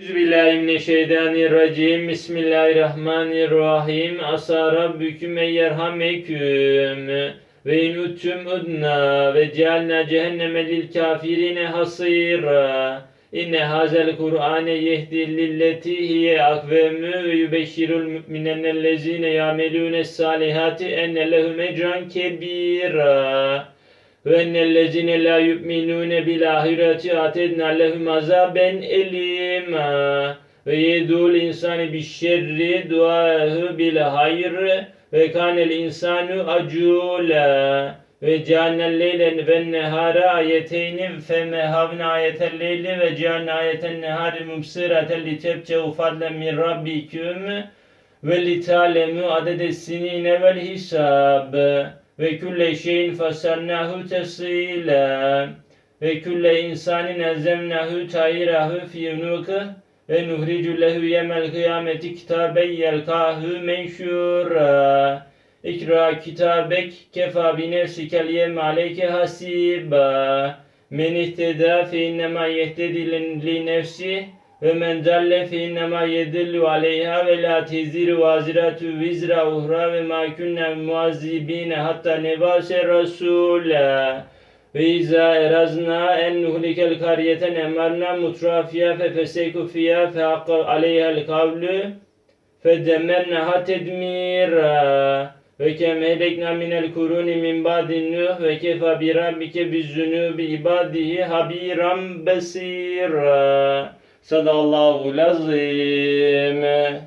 Euzubillahimineşşeytanirracim. Bismillahirrahmanirrahim. Asa rabbüküm en yerhameküm. Ve in uttum udna ve cealna cehenneme lil kafirine hasira. İnne hazel Kur'ane yehdi lilleti hiye akvemü ve yubeşşirul müminennellezine yamelûne salihati enne lehum ecran kebira. Ve ennellezine la yu'minune bil ahireti atedna lehum azaben elima. Ve yedul insani bi şerri duahu bil hayr ve kanel insanu acula. Ve cealnel leyle ve nehara ayeteyni femehavna ayetel leyli ve cealna ayeten nehari mubsireten li tebcehu fadlen ve li talemu adede sinine hisab ve külle şeyin fasalnahu tefsila. Ve külle insanin elzemnahu tayirahu fi unuka ve nuhricu lehu yemel kıyameti kitaben yelkahu menşura. İkra kitabek kefa bi nefsikel yevme aleyke hasiba. Men ihteda fe innema yehtedi li nefsi ve men dalle fe innema yedillu aleyha ve la teziru vaziratu vizra uhra ve ma kunna muazzibine hatta nebase rasûle. Ve izâ erazna en nuhlikel kariyeten emarna mutrafiya fe feseyku fiyâ fe hakka aleyhel kavlu fe demernaha tedmîrâ. Ve kem helekna minel kuruni min ba'din nuh ve kefa bi rabbike bi zunubi ibadihi habiran besîrâ. Sadallahu lazim.